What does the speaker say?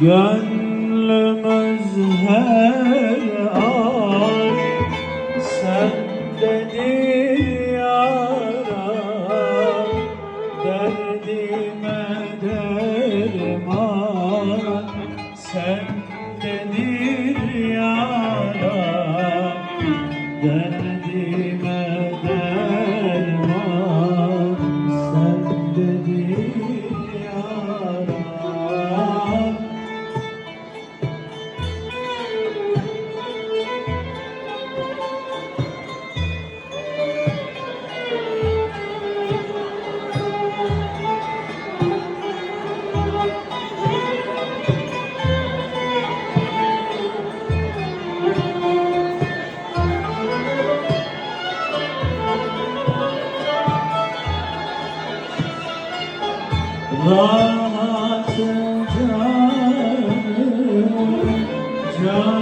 Gönlümüz her an sendedir yaram Derdime derman sendedir yaram Derdime Rahatın canı, canı